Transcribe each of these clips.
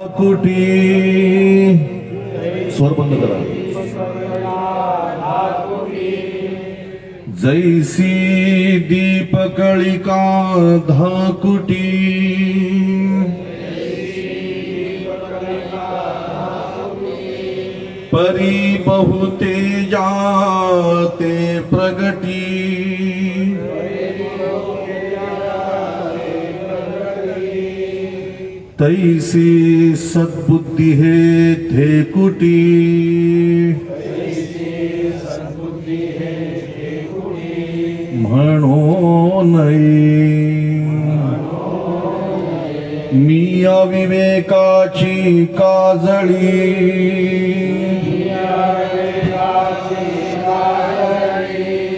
کوٹی سور بند کرا جیسی دیپکڑی کا دھاکٹی پری بہتے جاتے پرگٹی تیسی ست بدھی ہے کھو نئی می اوکی کا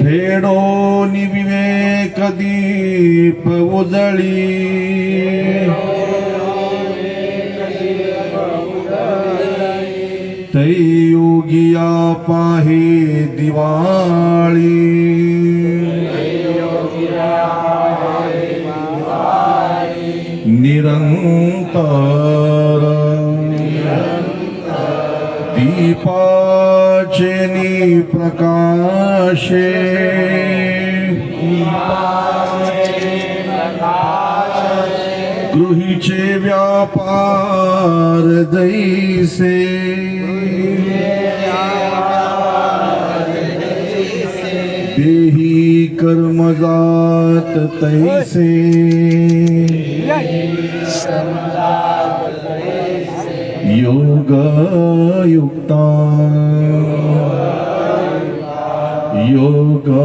جڑو نیوک دی وزڑی۔ تئی یوگیا پاہی دیوالی نرنتر دیپاچنی پرکاشے گروہی چھے ویاپار دئی سے ہی کرم ذات تیسے۔ یوگا یوگا یوگا